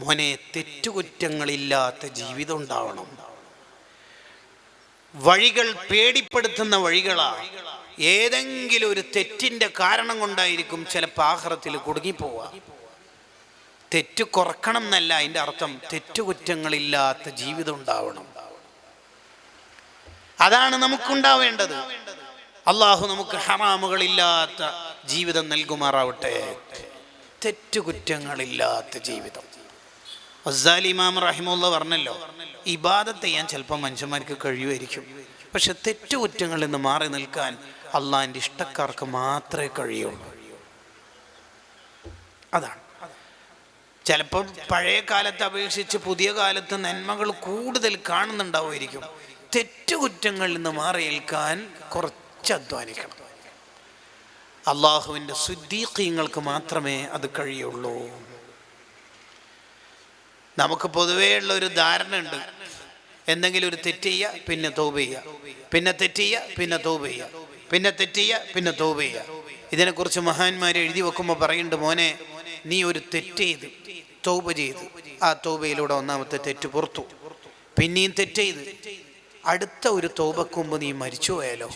മോനെ തെറ്റുകുറ്റങ്ങളില്ലാത്ത ജീവിതം ഉണ്ടാവണം. വഴികൾ പേടിപ്പെടുത്തുന്ന വഴികളാ. ഏതെങ്കിലും ഒരു തെറ്റിന്റെ കാരണം കൊണ്ടായിരിക്കും ചിലപ്പോൾ ആഹ്റത്തിൽ കുടുങ്ങിപ്പോവുക. തെറ്റ് കുറക്കണം എന്നല്ല അതിന്റെ അർത്ഥം. തെറ്റുകുറ്റങ്ങളില്ലാത്ത ജീവിതം ഉണ്ടാവണം. അതാണ് നമുക്കുണ്ടാവേണ്ടത്. അള്ളാഹു നമുക്ക് ഹറാമുകളില്ലാത്ത ജീവിതം നൽകുമാറാവട്ടെ. തെറ്റുകുറ്റങ്ങളില്ലാത്ത ജീവിതം. അസാലി ഇമാം റഹിമുള്ള പറഞ്ഞല്ലോ ഇബാദത്ത് ചെയ്യാൻ ചിലപ്പോൾ മനുഷ്യന്മാർക്ക് കഴിയുമായിരിക്കും. പക്ഷെ തെറ്റുകുറ്റങ്ങളിൽ നിന്ന് മാറി നിൽക്കാൻ അള്ളാഹിന്റെ ഇഷ്ടക്കാർക്ക് മാത്രമേ കഴിയുള്ളൂ. അതാണ്. ചിലപ്പം പഴയ കാലത്തെ അപേക്ഷിച്ച് പുതിയ കാലത്ത് നന്മകൾ കൂടുതൽ കാണുന്നുണ്ടാവുമായിരിക്കും. തെറ്റുകുറ്റങ്ങളിൽ നിന്ന് മാറി നിൽക്കാൻ കുറച്ച് അധ്വാനിക്കണം. അള്ളാഹുവിന്റെ സുദ്ദീഖീങ്ങൾക്ക് മാത്രമേ അത് കഴിയുള്ളൂ. നമുക്ക് പൊതുവേ ഉള്ള ഒരു ധാരണ ഉണ്ട്. എന്തെങ്കിലും ഒരു തെറ്റ് ചെയ്യുക പിന്നെ തോപ ചെയ്യുക പിന്നെ തെറ്റ് ചെയ്യുക പിന്നെ തോപ ചെയ്യുക പിന്നെ തെറ്റ് ചെയ്യുക പിന്നെ തോപ ചെയ്യുക ഇതിനെക്കുറിച്ച് മഹാന്മാർ എഴുതി വെക്കുമ്പോൾ പറയുന്നുണ്ട് മോനെ നീ ഒരു തെറ്റ് ചെയ്ത് തോപ ചെയ്ത് ആ തോപയിലൂടെ ഒന്നാമത്തെ തെറ്റ് പുറത്തു. പിന്നെയും തെറ്റ് ചെയ്ത്. അടുത്ത ഒരു തോപക്കുമ്പ് നീ മരിച്ചു പോയാലോ?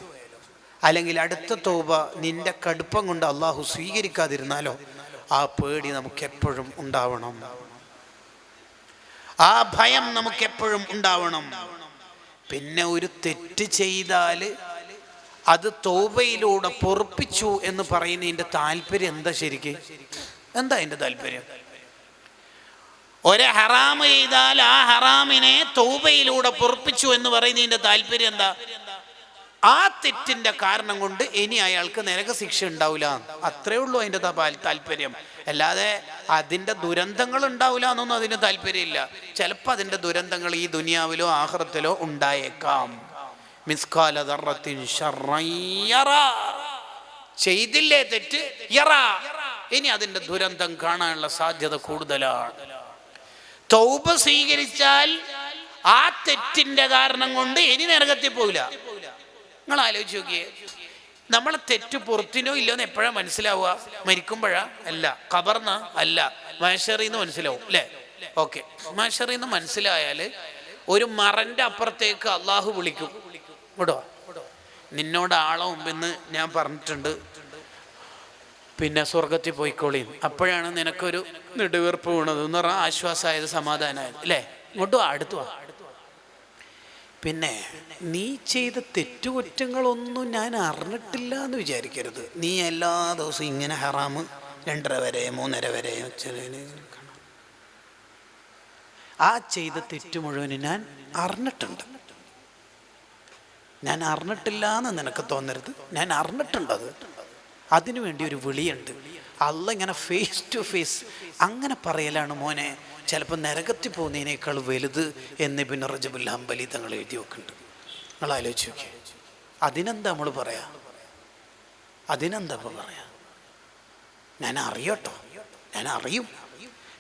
അല്ലെങ്കിൽ അടുത്ത തോപ നിന്റെ കടുപ്പം കൊണ്ട് അള്ളാഹു സ്വീകരിക്കാതിരുന്നാലോ? ആ പേടി നമുക്ക് എപ്പോഴും ഉണ്ടാവണം. ആ ഭയം നമുക്ക് എപ്പോഴും ഉണ്ടാവണം. പിന്നെ ഒരു തെറ്റ് ചെയ്താൽ അത് തോബയിലൂടെ പൊറപ്പിച്ചു എന്ന് പറയുന്നതിന്റെ താല്പര്യം എന്താ ശരിക്ക്? എന്താ അതിന്റെ താല്പര്യം? ഒരു ഹറാമ് ചെയ്താൽ ആ ഹറാമിനെ തൗബയിലൂടെ പൊറപ്പിച്ചു എന്ന് പറയുന്നതിന്റെ താല്പര്യം എന്താ? ആ തെറ്റിന്റെ കാരണം കൊണ്ട് ഇനി അയാൾക്ക് നരക ശിക്ഷ ഉണ്ടാവില്ല. അത്രേ ഉള്ളൂ അതിന്റെ താല്പര്യം. അല്ലാതെ അതിന്റെ ദുരന്തങ്ങൾ ഉണ്ടാവില്ല എന്നൊന്നും അതിന് താല്പര്യമില്ല. ചിലപ്പോൾ അതിന്റെ ദുരന്തങ്ങൾ ഈ ദുനിയാവിലോ ആഹ്റത്തിലോ ഉണ്ടായേക്കാം. ചെയ്തില്ലേ തെറ്റ്. ഇനി അതിന്റെ ദുരന്തം കാണാനുള്ള സാധ്യത കൂടുതലാണ്. തൗബ സ്വീകരിച്ചാൽ ആ തെറ്റിന്റെ കാരണം കൊണ്ട് ഇനി നരകത്തിൽ പോവില്ല. നിങ്ങൾ ആലോചിച്ച് നോക്കിയേ. നമ്മളെ തെറ്റ് പുറത്തിനോ ഇല്ലോ എന്ന് എപ്പോഴാ മനസ്സിലാവുക? മരിക്കുമ്പോഴാ? അല്ല. കബർന്ന അല്ല. മഹേശ്വറിന്ന് മനസ്സിലാവും അല്ലേ? ഓക്കെ. മഹേശ്വറിന്ന് മനസ്സിലായാൽ ഒരു മറന്റെ അപ്പുറത്തേക്ക് അള്ളാഹു വിളിക്കും. വിടോ നിന്നോട് ആളെ മുമ്പെന്ന് ഞാൻ പറഞ്ഞിട്ടുണ്ട്. പിന്നെ സ്വർഗത്തിൽ പോയിക്കോളിയും അപ്പോഴാണ് നിനക്കൊരു നെടുവീർപ്പ് വീണത്. എന്ന് പറഞ്ഞാൽ ആശ്വാസമായത് സമാധാനമായത് അല്ലേ? ഇങ്ങോട്ട് വാ അടുത്തു വാ. പിന്നെ നീ ചെയ്ത തെറ്റുകുറ്റങ്ങളൊന്നും ഞാൻ അറിഞ്ഞിട്ടില്ല എന്ന് വിചാരിക്കരുത്. നീ എല്ലാ ദിവസവും ഇങ്ങനെ ഹറാമ് രണ്ടര വരെ മൂന്നര വരെ ആ ചെയ്ത തെറ്റ് മുഴുവനും ഞാൻ അറിഞ്ഞിട്ടുണ്ട്. ഞാൻ അറിഞ്ഞിട്ടില്ല എന്ന് നിനക്ക് തോന്നരുത്. ഞാൻ അറിഞ്ഞിട്ടുണ്ടത് അതിനു വേണ്ടി ഒരു വിളിയുണ്ട്. അല്ല ഇങ്ങനെ ഫേസ് ടു ഫേസ് അങ്ങനെ പറയലാണ് മോനെ. ചിലപ്പോൾ നരകത്തിൽ പോകുന്നതിനേക്കാൾ വലുത് എന്ന് പിന്നെ റജബുൽ ഹംബലി തങ്ങൾ എഴുതി വെക്കുന്നുണ്ട്. നിങ്ങൾ ആലോചിച്ച് നോക്കി അതിനെന്താ നമ്മൾ പറയാ? അതിനെന്താ ഇപ്പം പറയാ? ഞാൻ അറിയട്ടോ. ഞാൻ അറിയും.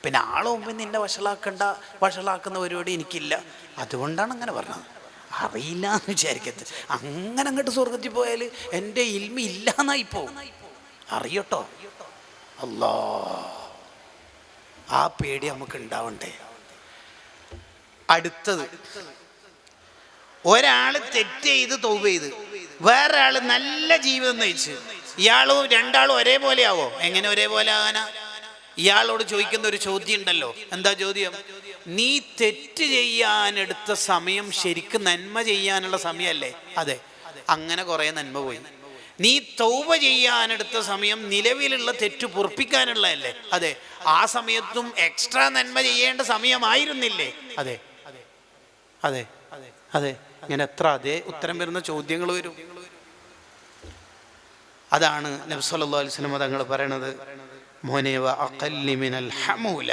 പിന്നെ ആളെ മുമ്പിൽ നിന്നെ വഷളാക്കണ്ട വഷളാക്കുന്ന പരിപാടി എനിക്കില്ല. അതുകൊണ്ടാണ് അങ്ങനെ പറഞ്ഞത്. അറിയില്ല എന്ന് വിചാരിക്കരുത്. അങ്ങനെ അങ്ങോട്ട് സ്വർഗത്തിൽ പോയാൽ എന്റെ ഇൽമി ഇല്ലാന്നായി പോകും. അറിയട്ടോ. അല്ലാ ആ പേടി നമുക്ക് ഉണ്ടാവണ്ടേ അടുത്തത് ഒരാൾ തെറ്റ് ചെയ്ത് തോവ് ചെയ്ത് വേറൊരാൾ നല്ല ജീവിതം നയിച്ച് ഇയാളും രണ്ടാളും ഒരേപോലെ ആവോ എങ്ങനെ ഒരേപോലെ ആകാനാ ഇയാളോട് ചോദിക്കുന്ന ഒരു ചോദ്യം ഉണ്ടല്ലോ എന്താ ചോദ്യം? നീ തെറ്റ് ചെയ്യാനെടുത്ത സമയം ശരിക്കും നന്മ ചെയ്യാനുള്ള സമയമല്ലേ? അതെ. അങ്ങനെ കുറെ നന്മ പോയി. നീ തൗബ ചെയ്യാനെടുത്ത സമയം നിലവിലുള്ള തെറ്റ് പൊറപ്പിക്കാനുള്ളതല്ലേ? അതെ. ആ സമയത്തും എക്സ്ട്രാ നന്മ ചെയ്യേണ്ട സമയമായിരുന്നില്ലേ? അതെ. അതെ. അതെ. അതെ ഇങ്ങനെ എത്ര അതെ ഉത്തരം വരുന്ന ചോദ്യങ്ങൾ വരും. അതാണ് നബ്സല്ലാ അലിസ്ലം തങ്ങൾ പറയണത്. മോനേവ ഹമൂല.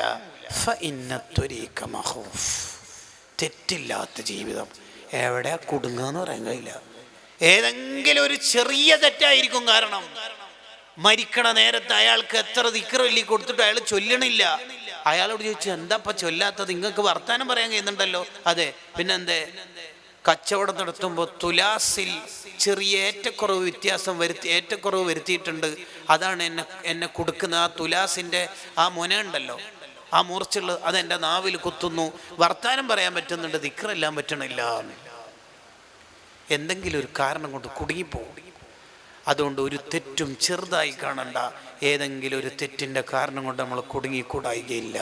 തെറ്റില്ലാത്ത ജീവിതം. എവിടെ കുടുങ്ങാന്ന് പറയാൻ കഴിയില്ല. ഏതെങ്കിലും ഒരു ചെറിയ തെറ്റായിരിക്കും കാരണം. മരിക്കണ നേരത്ത് അയാൾക്ക് എത്ര ദിക്കറല്ലി കൊടുത്തിട്ട് അയാൾ ചൊല്ലണില്ല. അയാളോട് ചോദിച്ചു എന്താ ഇപ്പൊ ചൊല്ലാത്തത്? നിങ്ങൾക്ക് വർത്താനം പറയാൻ കഴിയുന്നുണ്ടല്ലോ. അതെ പിന്നെന്തേ? കച്ചവടം നടത്തുമ്പോൾ തുലാസിൽ ചെറിയ ഏറ്റക്കുറവ് വ്യത്യാസം വരുത്തി ഏറ്റക്കുറവ് വരുത്തിയിട്ടുണ്ട്. അതാണ് എന്നെ എന്നെ കൊടുക്കുന്ന ആ തുലാസിന്റെ ആ മുന ഉണ്ടല്ലോ. ആ മൂർച്ചുള്ളത് അതെന്റെ നാവിൽ കുത്തുന്നു. വർത്താനം പറയാൻ പറ്റുന്നുണ്ട് ദിക്കറെല്ലാം പറ്റണില്ല എന്തെങ്കിലും ഒരു കാരണം കൊണ്ട് കുടുങ്ങിപ്പോകും അതുകൊണ്ട് ഒരു തെറ്റും ചെറുതായി കാണണ്ട. ഏതെങ്കിലും ഒരു തെറ്റിന്റെ കാരണം കൊണ്ട് നമ്മൾ കുടുങ്ങിക്കൂടായികയില്ല.